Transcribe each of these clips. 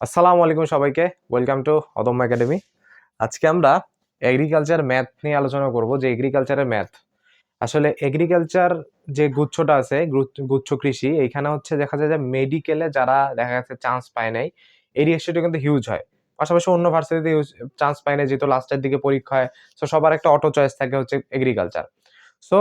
আসসালামু আলাইকুম সবাইকে। ওয়েলকাম টু অদম্য একাডেমি আজকে আমরা এগ্রিকালচার ম্যাথ নিয়ে আলোচনা করব, যে এগ্রিকালচারের ম্যাথ আসলে এগ্রিকালচার যে গুচ্ছটা আছে, গুচ্ছ- কৃষি, এইখানে হচ্ছে দেখা যায় যে মেডিকেলে যারা দেখা যাচ্ছে চান্স পায় নাই এই রেশিওটা কিন্তু হিউজ হয়। পাশাপাশি অন্য ভার্সিটিতে চান্স পায় না যেহেতু লাস্টের দিকে পরীক্ষা হয় তো সবার একটা অটো চয়েস থাকে হচ্ছে এগ্রিকালচার সো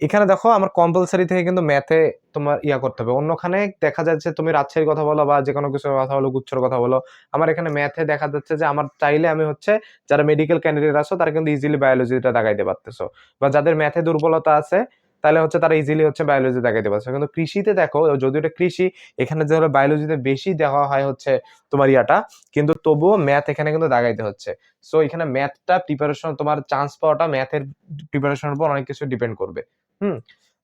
এখানে দেখো আমার কম্পালসারি থেকে কিন্তু ম্যাথে তোমার ইয়া করতে হবে। অন্যখানে দেখা যাচ্ছে তুমি রাজশাহীর কথা বলো বা যে কোনো কিছুর কথা বলো, গুচ্ছর কথা বলো, আমার এখানে ম্যাথে দেখা যাচ্ছে যে আমার চাইলে আমি হচ্ছে যারা মেডিকেল ক্যান্ডিডেট আছো তারা কিন্তু ইজিলি বায়োলজিটা দেখাইতে পারতেছো। বা যাদের ম্যাথে দুর্বলতা আছে, তাহলে হচ্ছে তারা ইজিলি হচ্ছে বায়োলজি দেখাইতে পারছ। কিন্তু কৃষিতে দেখো যদি এটা কৃষি, এখানে যে বায়োলজিতে বেশি দেওয়া হয় হচ্ছে তোমার ইয়াটা, কিন্তু তবুও ম্যাথ এখানে কিন্তু দাগাইতে হচ্ছে। সো এখানে ম্যাথটা প্রিপারেশন তোমার চান্স পাওয়াটা ম্যাথের প্রিপারেশনের উপর অনেক কিছু ডিপেন্ড করবে। হুম,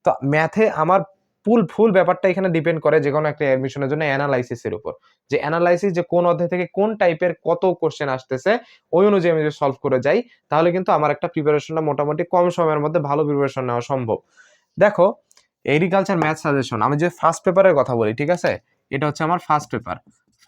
তো ম্যাথে আমার ফুল ফুল ব্যাপারটা এখানে ডিপেন্ড করে যে কোনো একটা অ্যাডমিশনের জন্য অ্যানালাইসিসের উপর। যে অ্যানালাইসিস যে কোন অধ্যায় থেকে কোন টাইপের কত কোশ্চেন আসতেছে, ওই অনুযায়ী আমি যদি সলভ করে যাই, তাহলে কিন্তু আমার একটা প্রিপারেশনটা মোটামুটি কম সময়ের মধ্যে ভালো প্রিপারেশন নেওয়া সম্ভব। দেখো এগ্রিকালচার ম্যাথ সাজেশন আমি যে ফার্স্ট পেপারের কথা বলি, ঠিক আছে? এটা হচ্ছে আমার ফার্স্ট পেপার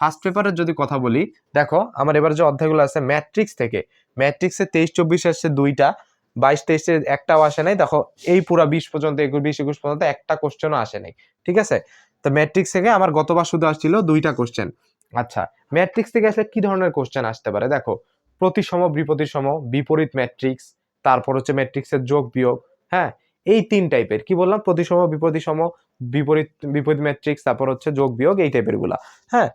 ফার্স্ট পেপারের যদি কথা বলি, দেখো, আমার এবার যে অধ্যায়গুলো আছে ম্যাট্রিক্স থেকে ম্যাট্রিক্সে তেইশ, চব্বিশ আসছে দুইটা বাইশ তেইশে একটাও আসে নাই। দেখো, এই পুরা বিশ পর্যন্ত, একুশ, বিশ, একুশ পর্যন্ত একটা কোশ্চেনও আসে নাই, ঠিক আছে? তো ম্যাট্রিক্স থেকে আমার গতবার শুধু আসছিল দুইটা কোশ্চেন আচ্ছা ম্যাট্রিক্স থেকে আসলে কি ধরনের কোশ্চেন আসতে পারে? দেখো, প্রতিসম, বিপরীতসম, বিপরীত ম্যাট্রিক্স তারপর হচ্ছে ম্যাট্রিক্সের যোগ বিয়োগ হ্যাঁ? এই তিন টাইপের কি বললাম? প্রতিসম, বিপরীতসম, বিপরীত বিপরীত ম্যাট্রিক্স তারপর হচ্ছে যোগ বিয়োগ, এই টাইপেরগুলা হ্যাঁ?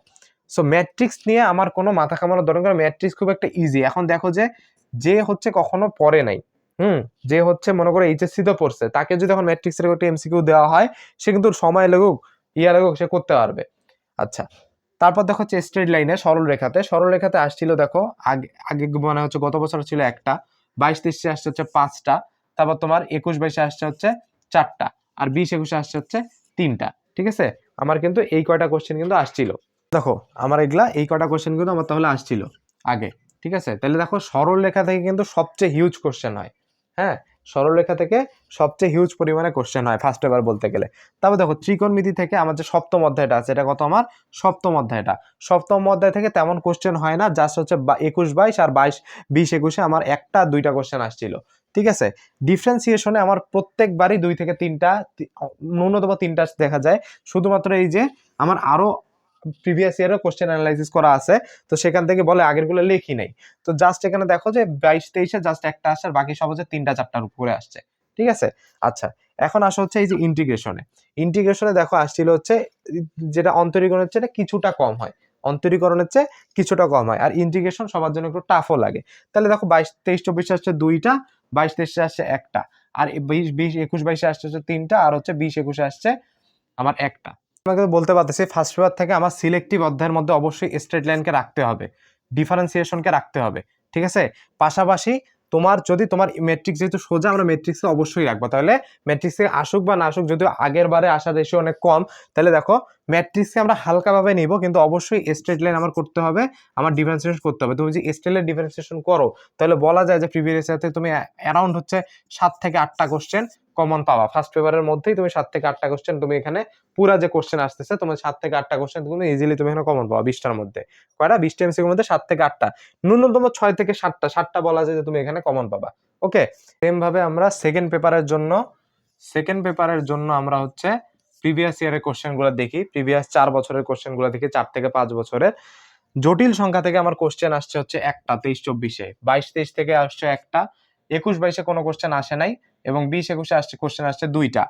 সো ম্যাট্রিক্স নিয়ে আমার কোনো মাথা কামানোর দরকার ম্যাট্রিক্স খুব একটা ইজি এখন দেখো যে যে হচ্ছে কখনো পড়ে নাই হুম, যে হচ্ছে মনে করো এইচএসসি তো পড়ছে, তাকে যদি এখন ম্যাট্রিক্সের একটা এমসিকিউ দেওয়া হয়, সে কিন্তু সময় লাগুক, ইয়া লাগুক, সে করতে পারবে। আচ্ছা তারপর দেখো হচ্ছে স্ট্রেট লাইনে সরল রেখাতে সরল রেখাতে আসছিল দেখো, আগে আগে মানে হচ্ছে গত বছর ছিল একটা, বাইশ তেইশে আসছে হচ্ছে পাঁচটা, তারপর তোমার একুশ বাইশে আসছে হচ্ছে চারটা, আর বিশ একুশে আসছে হচ্ছে তিনটা, ঠিক আছে? আমার কিন্তু এই কয়টা কোশ্চেন কিন্তু আসছিল। দেখো, আমার এগুলা, এই কটা কোশ্চেন কিন্তু আমার তাহলে আসছিল, আগে, ঠিক আছে? তাহলে দেখো সরল রেখা থেকে কিন্তু সবচেয়ে হিউজ কোশ্চেন হয়। হ্যাঁ সরলরেখা থেকে সবচেয়ে হিউজ পরিমাণে কোশ্চেন হয় ফার্স্ট পেপার বলতে গেলে। তারপর দেখো, ত্রিকোণমিতি থেকে আমার যে সপ্তম অধ্যায়টা আছে, এটা কত আমার? সপ্তম অধ্যায়টা। সপ্তম অধ্যায় থেকে তেমন কোশ্চেন হয় না জাস্ট হচ্ছে একুশ বাইশ আর বাইশ, বিশ একুশে আমার একটা, দুইটা কোশ্চেন আসছিল। ঠিক আছে? ডিফারেন্সিয়েশনে আমার প্রত্যেকবারই দুই থেকে তিনটা ন্যূনতম তিনটা দেখা যায়। শুধুমাত্র এই যে, আমার আরও প্রিভিয়াস ইয়ারও কোশ্চেন অ্যানালাইসিস করা আছে। তো সেখান থেকে বলে আগেরগুলো লেখি নাই। তো জাস্ট এখানে দেখো যে বাইশ তেইশে জাস্ট একটা আসছে আর বাকি সব হচ্ছে তিনটা চারটার উপরে আসছে। ঠিক আছে? আচ্ছা এখন আসা হচ্ছে এই যে ইন্টিগ্রেশনে ইন্টিগ্রেশনে দেখো আসছিল হচ্ছে যেটা অন্তরীকরণ হচ্ছে এটা কিছুটা কম হয়। অন্তরীকরণের চেয়ে কিছুটা কম হয়। আর ইন্টিগ্রেশন সবার জন্য একটু টাফও লাগে। তাহলে দেখো বাইশ তেইশ চব্বিশে আসছে দুইটা, বাইশ তেইশে আসছে একটা। আর বিশ বিশ, একুশ বাইশে আসছে হচ্ছে তিনটা, আর হচ্ছে বিশ একুশে আসছে আমার একটা। আপনাকে বলতে পারতেছি ফার্স্ট পেপার থেকে আমার সিলেক্টিভ অধ্যায়ের মধ্যে অবশ্যই স্ট্রেট লাইনকে রাখতে হবে ডিফারেন্সিয়েশনকে রাখতে হবে, ঠিক আছে? পাশাপাশি তোমার যদি তোমার ম্যাট্রিক্স যেহেতু সোজা, আমরা ম্যাট্রিক্সে অবশ্যই রাখব। তাহলে ম্যাট্রিক্স আসুক বা না আসুক, যদিও আগের বারে আসার রেশিও অনেক কম, তাহলে দেখো ম্যাট্রিক্সকে আমরা হালকাভাবে নিব, কিন্তু অবশ্যই স্ট্রেট লাইন আমার করতে হবে, আমার ডিফারেন্সিয়েশন করতে হবে। তুমি যদি স্টেলের ডিফারেন্সিয়েশন করো, তাহলে বলা যায় যে প্রিভিয়াস ইয়ারতে তুমি অ্যারাউন্ড হচ্ছে সাত থেকে আটটা কোশ্চেন কমন পাওয়া ফার্স্ট পেপারের মধ্যেই তুমি সাত থেকে আটটা কোশ্চেন তুমি এখানে পুরা যে কোশ্চেন আসতেছে, তোমার সাত থেকে আটটা কোশ্চেন তুমি ইজিলি তুমি এখানে কমন পাবা, বিশটার মধ্যে। কয়টা? বিশটা এমসির মধ্যে সাত থেকে আটটা। ন্যূনতম ছয় থেকে সাতটা। সাতটা বলা যায় যে তুমি এখানে কমন পাবা। ওকে সেম ভাবে আমরা সেকেন্ড পেপারের জন্য সেকেন্ড পেপারের জন্য আমরা হচ্ছে প্রিভিয়াস ইয়ারের কোশ্চেনগুলো দেখি প্রিভিয়াস চার বছরের কোশ্চেনগুলো দেখি, চার থেকে পাঁচ বছরের। জটিল সংখ্যা থেকে আমার কোশ্চেন আসছে হচ্ছে একটা, তেইশ, চব্বিশে। বাইশ, তেইশ থেকে আসছে একটা, একুশ, বাইশে কোনো কোশ্চেন আসে নাই, এবং বিশ, একুশে আসছে কোশ্চেন আসছে দুইটা।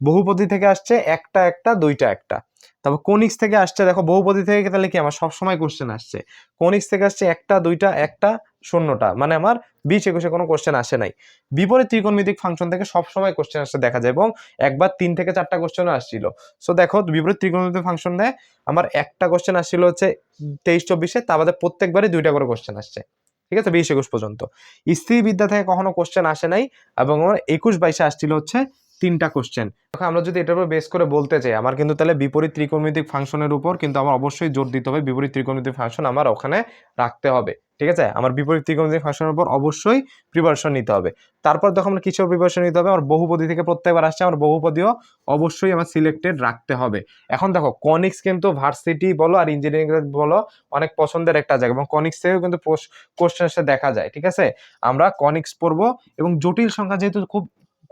বহুপদী থেকে আসছে একটা একটা, দুইটা, একটা। তারপর কোনিক্স থেকে আসছে, দেখো বহুপদী থেকে তাহলে কি আমার সবসময় কোশ্চেন আসছে। কোনিক্স থেকে আসছে একটা, দুইটা, একটা, শূন্যটা। মানে আমার বিশ একুশে কোনো কোশ্চেন আসে নাই। বিপরীত ত্রিকোণমিতিক ফাংশন থেকে সবসময় কোশ্চেন আসতে দেখা যায় এবং একবার তিন থেকে চারটা কোশ্চেনও আসছিল। সো দেখো, বিপরীত ত্রিকোণমিতিক ফাংশন দেয় আমার একটা কোশ্চেন আসছিল হচ্ছে তেইশ চব্বিশে তার বাদে প্রত্যেকবারই দুইটা করে কোশ্চেন আসছে। ঠিক আছে? বিশ একুশ পর্যন্ত। স্ত্রী বিদ্যা থেকে কখনো কোশ্চেন আসে নাই এবং আমার একুশ বাইশে আসছিল হচ্ছে তিনটা কোশ্চেন আমরা যদি এটার উপর বেস করে বলতে চাই, আমার কিন্তু তাহলে বিপরীত ত্রিকোণমিতিক ফাংশনের উপর কিন্তু আমার অবশ্যই জোর দিতে হবে, বিপরীত ত্রিকোণমিতিক ফাংশন আমার ওখানে রাখতে হবে। ঠিক আছে? আমার বিপরীত ত্রিকোণমিতিক ফাংশনের উপর অবশ্যই প্রিপারেশন নিতে হবে। তারপর দেখো, আমরা কিছু প্রিপারেশন নিতে হবে? আমার বহুপদী থেকে প্রত্যেকবার আসছে, আমার বহুপদীও অবশ্যই আমার সিলেক্টেড রাখতে হবে। এখন দেখো কনিক্স কিন্তু ভার্সিটি বলো আর ইঞ্জিনিয়ারিং বলো অনেক পছন্দের একটা জায়গা এবং কনিক্স থেকেও কিন্তু কোশ্চেন দেখা যায়। ঠিক আছে? আমরা কনিক্স পড়ব এবং জটিল সংখ্যা যেহেতু খুব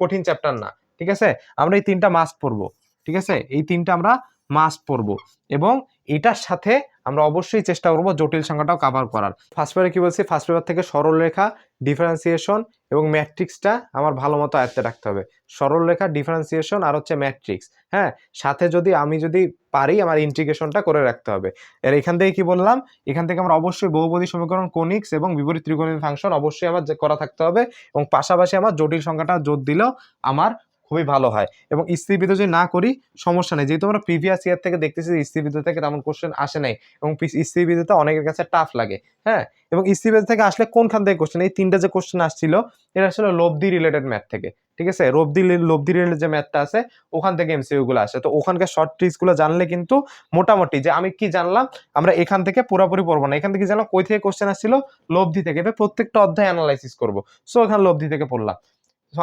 কঠিন চ্যাপ্টার না ঠিক আছে? আমরা এই তিনটা মাস্ট পড়ব। ঠিক আছে? এই তিনটা আমরা মাস্ট পরব এবং এটার সাথে আমরা অবশ্যই চেষ্টা করব জটিল সংখ্যাটাও কাভার করার। ফার্স্ট পেপারে কি বলছি? ফার্স্ট পেপার থেকে সরলরেখা ডিফারেন্সিয়েশন এবং ম্যাট্রিক্সটা আমার ভালো মতো আয়ত্তে রাখতে হবে। সরল সরলরেখা ডিফারেন্সিয়েশন আর হচ্ছে ম্যাট্রিক্স হ্যাঁ? সাথে যদি আমি যদি পারি আমার ইন্টিগ্রেশনটা করে রাখতে হবে। এর এখান থেকে কি বললাম? এখান থেকে আমরা অবশ্যই বহুপদী সমীকরণ কোনিক্স এবং বিপরীত ত্রিকোণমিতিক ফাংশন অবশ্যই আমার করা থাকতে হবে এবং পাশাপাশি আমার জটিল সংখ্যাটা জোর দিলেও আমার খুবই ভালো হয়। এবং স্থিরবিদ যদি না করি, সমস্যা নেই। যেহেতু আমরা প্রিভিয়াস ইয়ার থেকে দেখতেছি স্থিরবিদ থেকে তেমন কোশ্চেন আসে নাই এবং স্থিরবিদতে অনেকের কাছে টাফ লাগে হ্যাঁ? এবং স্থিরবিদ থেকে আসলে কোনখান থেকে কোশ্চেন এই তিনটা যে কোশ্চেন আসছিল, এটা আসলে লব্ধি রিলেটেড ম্যাথ থেকে, ঠিক আছে? লব্ধি লব্ধি রিলেটেড যে ম্যাথটা আছে, ওখান থেকে এমসিইউ গুলো আসে। তো ওখানকার শর্ট ট্রিক্সগুলো জানলে কিন্তু মোটামুটি যে আমি কি জানলাম, আমরা এখান থেকে পুরোপুরি পড়ব না। এখান থেকে জানলাম কই থেকে কোশ্চেন আসছিল? লব্ধি থেকে। প্রত্যেকটা অধ্যায় অ্যানালাইসিস করব। সো এখানে লব্ধি থেকে পড়লাম।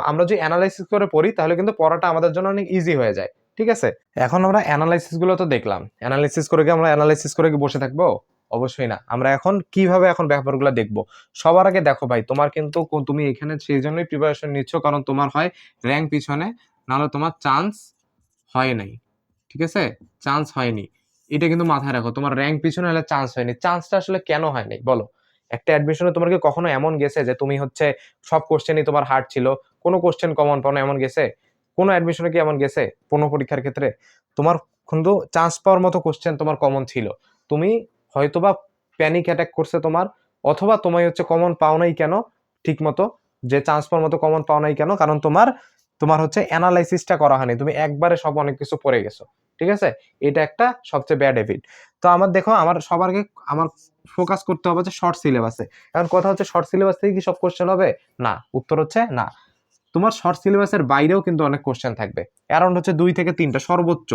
আমরা যদি অ্যানালাইসিস করে পড়ি, তাহলে কিন্তু পড়াটা আমাদের জন্য অনেক ইজি হয়ে যায়। ঠিক আছে? এখন আমরা অ্যানালাইসিসগুলো তো দেখলাম। অ্যানালাইসিস করে কি আমরা অ্যানালাইসিস করে কি বসে থাকব? অবশ্যই না। আমরা এখন কীভাবে এখন ব্যাপারগুলো দেখব? সবার আগে দেখো ভাই, তোমার কিন্তু তুমি এখানে সেই জন্যই প্রিপারেশন নিচ্ছ, কারণ তোমার হয় র্যাঙ্ক পিছনে, নাহলে তোমার চান্স হয় নাই। ঠিক আছে? চান্স হয়নি। এটা কিন্তু মাথায় রাখো, তোমার র্যাঙ্ক পিছনে হলে চান্স হয়নি। চান্সটা আসলে কেন হয়নি বলো। একটা অ্যাডমিশনে তোমার কি কখনো এমন গেছে যে তুমি হচ্ছে সব কোশ্চেনই তোমার হার্ড ছিল? কোনো কোশ্চেন কমন পাও এমন গেছে? কোনো অ্যাডমিশনে কি এমন গেছে কোনো পরীক্ষার ক্ষেত্রে? তোমার কিন্তু চান্স পাওয়ার মতো কোশ্চেন তোমার কমন ছিল। তুমি হয়তোবা প্যানিক অ্যাটাক করছে তোমার, অথবা তোমায় হচ্ছে কমন পাও নাই কেন ঠিক মতো যে চান্স পাওয়ার মতো কমন পাও নাই কেন? কারণ তোমার তোমার হচ্ছে অ্যানালাইসিসটা করা হয়নি। তুমি একবারে সব অনেক কিছু পড়ে গেছো। ঠিক আছে? এটা একটা সবচেয়ে ব্যাড হ্যাবিট তো আমার দেখো, আমার সবার আগে আমার ফোকাস করতে হবে যে শর্ট সিলেবাসে এখন কথা হচ্ছে শর্ট সিলেবাস থেকে কি সব কোশ্চেন হবে? না। উত্তর হচ্ছে না। তোমার শর্ট সিলেবাসের বাইরেও কিন্তু অনেক কোশ্চেন থাকবে। অ্যারাউন্ড হচ্ছে দুই থেকে তিনটা, সর্বোচ্চ।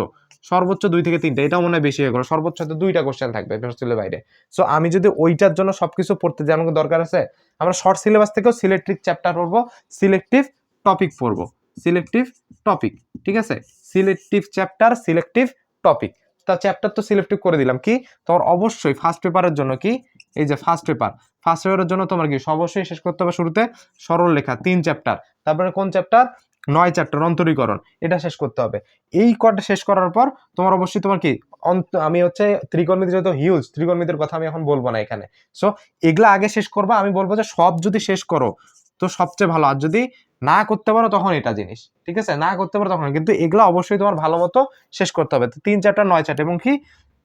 সর্বোচ্চ দুই থেকে তিনটা, এটাও মনে হয় বেশি হয়ে গেলো। সর্বোচ্চ হয়তো দুইটা কোশ্চেন থাকবে শর্ট সিলেবাসের বাইরে। সো আমি যদি ওইটার জন্য সব কিছু পড়তে যে আমাকে দরকার আছে? আমরা শর্ট সিলেবাস থেকেও সিলেক্টিভ চ্যাপ্টার পড়ব সিলেক্টিভ টপিক পড়ব। সিলেক্টিভ টপিক ঠিক আছে? সিলেক্টিভ চ্যাপ্টার সিলেক্টিভ টপিক তা চ্যাপ্টার তো সিলেক্টিভ করে দিলাম। কি? তোমার অবশ্যই ফার্স্ট পেপারের জন্য কি? এই যে ফার্স্ট পেপার ফার্স্ট পেপারের জন্য তোমার কি? অবশ্যই শেষ করতে হবে শুরুতে সরল লেখা, তিন চ্যাপ্টার তারপরে কোন চ্যাপ্টার নয় চ্যাপ্টার অন্তরীকরণ। এটা শেষ করতে হবে। এই কটা শেষ করার পর তোমার অবশ্যই তোমার কি? আমি হচ্ছে ত্রিকোণমিতি যত হিউজ ত্রিকোণমিতির কথা আমি এখন বলব না এখানে। সো এগুলা আগে শেষ করবা। আমি বলব যে সব যদি শেষ করো, তো সবচেয়ে ভালো। আর যদি না করতে পারো তখন এটা জিনিস, ঠিক আছে? না করতে পারো তখন, কিন্তু এগুলো অবশ্যই তোমার ভালো মতো শেষ করতে হবে। তিন চ্যাপ্টার নয় চ্যাপ্টার এবং কি?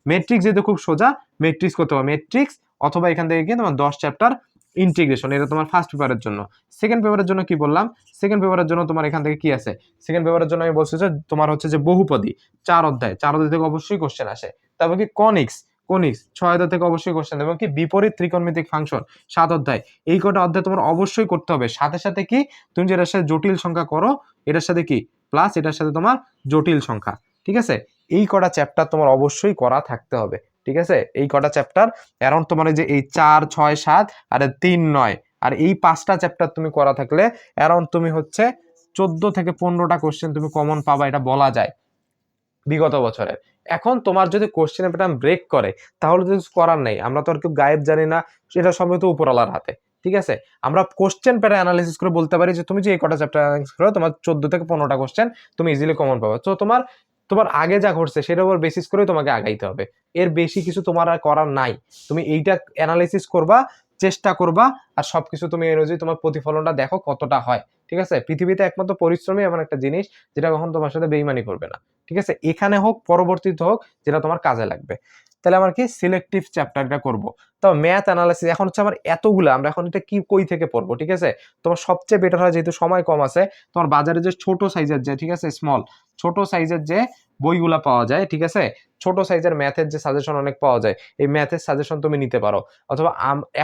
মেট্রিক্স যেহেতু খুব সোজা মেট্রিক্স করতে হবে। মেট্রিক্স অথবা এখান থেকে কি তোমার দশ চ্যাপ্টার ইন্টিগ্রেশন এটা তোমার ফার্স্ট পেপারের জন্য। সেকেন্ড পেপারের জন্য কি বললাম? সেকেন্ড পেপারের জন্য তোমার এখান থেকে কি আছে? সেকেন্ড পেপারের জন্য আমি বলছি যে তোমার হচ্ছে যে বহুপদী, চার অধ্যায়। চার অধ্যায় থেকে অবশ্যই কোশ্চেন আসে। তারপর কি? কনিক্স কনিক্স ছয় অধ্যায় থেকে অবশ্যই কোশ্চেন এবং কি বিপরীত ত্রিকোণমিতিক ফাংশন, সাত অধ্যায়। এই কটা অধ্যায় তোমার অবশ্যই করতে হবে। সাথে সাথে কি? তুমি যেটার সাথে জটিল সংখ্যা করো, এটার সাথে কি? প্লাস এটার সাথে তোমার জটিল সংখ্যা। ঠিক আছে? এই কটা চ্যাপ্টার তোমার অবশ্যই করা থাকতে হবে। ঠিক আছে? এই কটা চ্যাপ্টার অ্যারাউন্ড তোমার যে এই চার, ছয়, সাত, আর তিন, নয়। আর এই পাঁচটা চ্যাপ্টার তুমি করা থাকলে অ্যারাউন্ড তুমি হচ্ছে চোদ্দ থেকে পনেরোটা কোশ্চেন তুমি কমন পাবা, এটা বলা যায়। বিগত বছরের এখন তোমার যদি কোশ্চেন প্যাটার্ন ব্রেক করে, তাহলে তো করার নেই। আমরা তো আর কেউ গায়েব জানি না সেটা সবই তো উপরওয়ালার হাতে। ঠিক আছে? আমরা কোশ্চেন প্যাটার্ন অ্যানালিসিস করে বলতে পারি যে, তুমি যে এই কটা চ্যাপ্টার অ্যানালিসিস করো, তোমার চোদ্দ থেকে পনেরোটা কোশ্চেন তুমি ইজিলি কমন পাবে। তো তোমার তোমার আগে যা ঘটছে, সেটার উপর বেসিস করে তোমাকে আগাইতে হবে। এর বেশি কিছু তোমার আর করার নাই। তুমি এইটা অ্যানালিসিস করবা, চেষ্টা করবা, আর সবকিছু তুমি এই অনুযায়ী তোমার প্রতিফলনটা দেখো কতটা হয়। ঠিক আছে? পৃথিবীতে একমাত্র পরিশ্রমই এমন একটা জিনিস যেটা কখন তোমার সাথে বেইমানি করবে না। ঠিক আছে? এখানে হোক, পরবর্তীতে হোক, যেটা তোমার কাজে লাগবে। তাহলে আমার কি? সিলেক্টিভ চ্যাপ্টারটা করব। তো ম্যাথ অ্যানালাইসিস এখন হচ্ছে আমার এতগুলো, আমরা এখন এটা কি, কই থেকে পড়ব? ঠিক আছে? তোমার সবচেয়ে বেটার হয় যেহেতু সময় কম আছে, তোমার বাজারে যে ছোট সাইজের যে, ঠিক আছে? স্মল ছোট সাইজের যে বইগুলা পাওয়া যায়, ঠিক আছে? ছোট সাইজের ম্যাথের যে সাজেশন অনেক পাওয়া যায়, এই ম্যাথের সাজেশন তুমি নিতে পারো। অথবা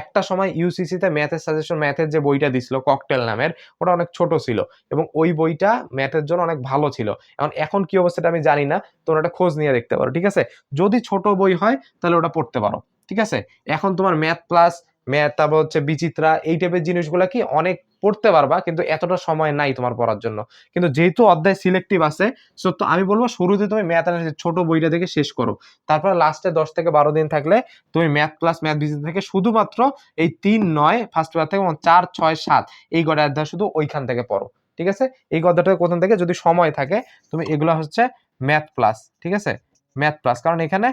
একটা সময় ইউসিসিতে ম্যাথের সাজেশন ম্যাথের যে বইটা দিছিল ককটেল নামের, ওটা অনেক ছোট ছিল এবং ওই বইটা ম্যাথের জন্য অনেক ভালো ছিল। এখন এখন কি অবস্থাটা আমি জানি না, তোমরা একটা খোঁজ নিয়ে দেখতে পারো, ঠিক আছে? যদি ছোট বই হয়, তাহলে ওটা পড়তে পারো, ঠিক আছে? এখন তোমার ম্যাথ প্লাস ম্যাথ, তারপর হচ্ছে বিচিত্রা, এই টাইপের জিনিসগুলো কি অনেক পড়তে পারবা, কিন্তু এতটা সময় নাই তোমার পড়ার জন্য। কিন্তু যেহেতু অধ্যায় সিলেক্টিভ আছে সো তো আমি বলব শুরুতে তুমি ম্যাথ ছোট বইটা থেকে শেষ করো। তারপর লাস্টে দশ থেকে বারো দিন থাকলে তুমি ম্যাথ প্লাস ম্যাথ বিচিত্রা থেকে শুধুমাত্র এই তিন, নয় ফার্স্ট পেপার থেকে এবং চার, ছয়, সাত, এই কটা অধ্যায় শুধু ওইখান থেকে পড়ো, ঠিক আছে? এই অধ্যায়টা কোথান থেকে যদি সময় থাকে, তুমি এগুলো হচ্ছে ম্যাথ প্লাস ঠিক আছে? ম্যাথ প্লাস কারণ এখানে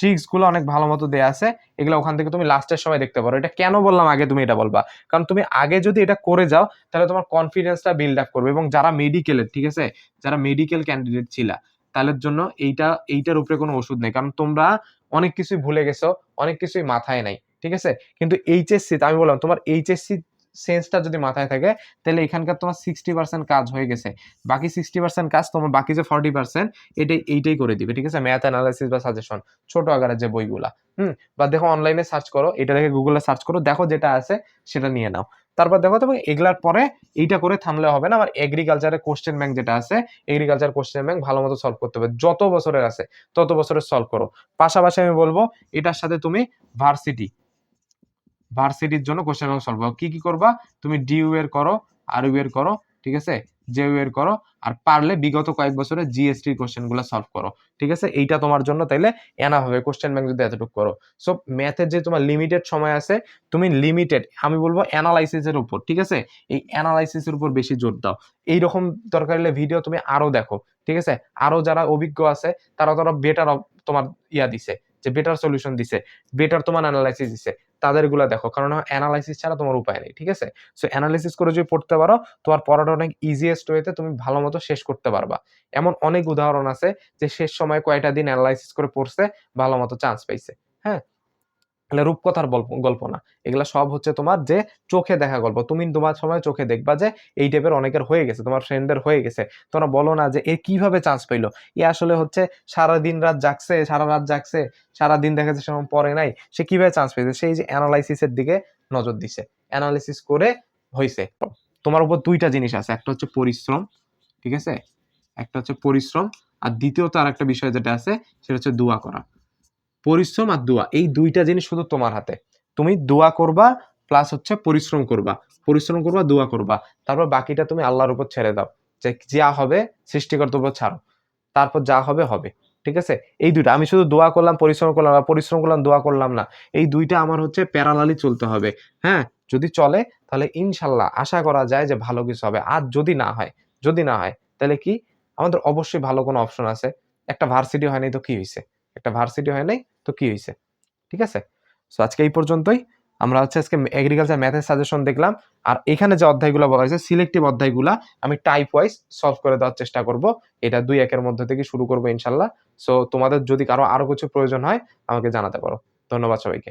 ট্রিক্সগুলো অনেক ভালো মতো দেওয়া আছে, এগুলো ওখান থেকে তুমি লাস্টের সময় দেখতে পারো। এটা কেন বললাম আগে তুমি এটা বলবা? কারণ তুমি আগে যদি এটা করে যাও, তাহলে তোমার কনফিডেন্সটা বিল্ড আপ করবে এবং যারা মেডিকেলের ঠিক আছে? যারা মেডিকেল ক্যান্ডিডেট ছিলা, তাদের জন্য এইটা, এইটার উপরে কোনো ওষুধ নেই। কারণ তোমরা অনেক কিছুই ভুলে গেছো, অনেক কিছুই মাথায় নাই, ঠিক আছে? কিন্তু এইচএসসি আমি বললাম, তোমার এইচএসসি সেন্সটা যদি মাথায় থাকে, তাহলে এখানকার তোমার সিক্সটি পার্সেন্ট কাজ হয়ে গেছে। বাকি সিক্সটি পার্সেন্ট কাজ তোমার বাকি যে ফর্টি পার্সেন্ট এটাই, এইটাই করে দিবে, ঠিক আছে? ম্যাথ অ্যানালাইসিস বা সাজেশন ছোট আকারের যে বইগুলা, হুম? বা দেখো অনলাইনে সার্চ করো, এটা দেখে গুগলে সার্চ করো, দেখো যেটা আছে সেটা নিয়ে নাও। তারপর দেখো তবে এগুলার পরে এইটা করে থামলে হবে না আমার এগ্রিকালচারের কোশ্চেন ব্যাংক যেটা আছে এগ্রিকালচার কোশ্চেন ব্যাংক ভালো মতো সলভ করতে হবে। যত বছরের আছে, তত বছরের সলভ করো। পাশাপাশি আমি বলব, এটার সাথে তুমি ভার্সিটি ভার্সিটির জন্য কোশ্চেন ব্যাংক সলভ করো। কি কি করবা? তুমি ডিউ এর করো আর ইউ এর করো, ঠিক আছে? জেউ এর করো, আর পারলে বিগত কয়েক বছরে জিএসটি কোশ্চেনগুলো সলভ করো। ঠিক আছে? এইটা তোমার জন্য তাইলে এনা হবে কোশ্চেন ব্যাংক যদি এতটুকু করো। সো ম্যাথের যে তোমার লিমিটেড সময় আছে, তুমি লিমিটেড আমি বলব অ্যানালাইসিসের উপর, ঠিক আছে? এই অ্যানালাইসিসের উপর বেশি জোর দাও। এইরকম দরকার হলে ভিডিও তুমি আরও দেখো, ঠিক আছে? আরও যারা অভিজ্ঞ আছে, তারা তারা বেটার তোমার ইয়া দিছে, যে বেটার সলিউশন দিছে বেটার তোমার অ্যানালাইসিস দিছে। তাদেরগুলা দেখো, কারণ অ্যানালাইসিস ছাড়া তোমার উপায় নেই, ঠিক আছে? সো অ্যানালাইসিস করে যদি পড়তে পারো, তোমার পড়াটা অনেক ইজিয়েস্ট ওয়েতে তুমি ভালো মতো শেষ করতে পারবা। এমন অনেক উদাহরণ আছে যে শেষ সময় কয়টা দিন অ্যানালাইসিস করে পড়ছে, ভালো মতো চান্স পাইছে হ্যাঁ? এগুলা রূপকথার গল্প না। এগুলা সব হচ্ছে তোমার যে চোখে দেখা গল্প। তুমি তোমার সময় চোখে দেখবা যে এই টাইপের অনেকের হয়ে গেছে, তোমার ফ্রেন্ডদের হয়ে গেছে। তোমরা বলো না যে এ কীভাবে চান্স পাইলো? এ আসলে হচ্ছে সারা দিন রাত জাগছে, সারা রাত জাগছে সারা দিন দেখা যাচ্ছে সেরকম পরে নাই, সে কীভাবে চান্স পেয়েছে? সেই যে অ্যানালাইসিসের দিকে নজর দিছে। অ্যানালাইসিস করে হয়েছে তোমার উপর দুইটা জিনিস আছে, একটা হচ্ছে পরিশ্রম, ঠিক আছে? একটা হচ্ছে পরিশ্রম, আর দ্বিতীয়ত আর একটা বিষয় যেটা আছে, সেটা হচ্ছে দোয়া করা। পরিশ্রম আর দোয়া, এই দুইটা জিনিস শুধু তোমার হাতে। তুমি দোয়া করবা প্লাস হচ্ছে পরিশ্রম করবা। পরিশ্রম করবা, দোয়া করবা। তারপর বাকিটা তুমি আল্লাহর উপর ছেড়ে দাও। যে যা হবে সৃষ্টিকর্তার উপর ছাড়ো। তারপর যা হবে হবে। ঠিক আছে? এই দুইটা। আমি শুধু দোয়া করলাম, পরিশ্রম করলাম বা পরিশ্রম করলাম, দোয়া করলাম না। এই দুইটা আমার হচ্ছে প্যারালালি চলতে হবে। হ্যাঁ? যদি চলে, তাহলে ইনশাল্লাহ আশা করা যায় যে ভালো কিছু হবে। আর যদি না হয়, যদি না হয়, তাহলে কি? আমাদের অবশ্যই ভালো কোনো অপশন আছে। একটা ভার্সিটি হয়নি তো কি হয়েছে একটা ভার্সিটি হয় নাই তো কি হয়েছে ঠিক আছে? সো আজকে এই পর্যন্তই। আমরা হচ্ছে আজকে এগ্রিকালচার ম্যাথের সাজেশন দেখলাম। আর এখানে যে অধ্যায়গুলো বলা হয়েছে সিলেক্টিভ অধ্যায়গুলো আমি টাইপ ওয়াইজ সলভ করে দেওয়ার চেষ্টা করব। এটা দুই একের মধ্যে থেকে শুরু করব ইনশাল্লাহ সো তোমাদের যদি কারও আরও কিছু প্রয়োজন হয়, আমাকে জানাতে পারো। ধন্যবাদ সবাইকে।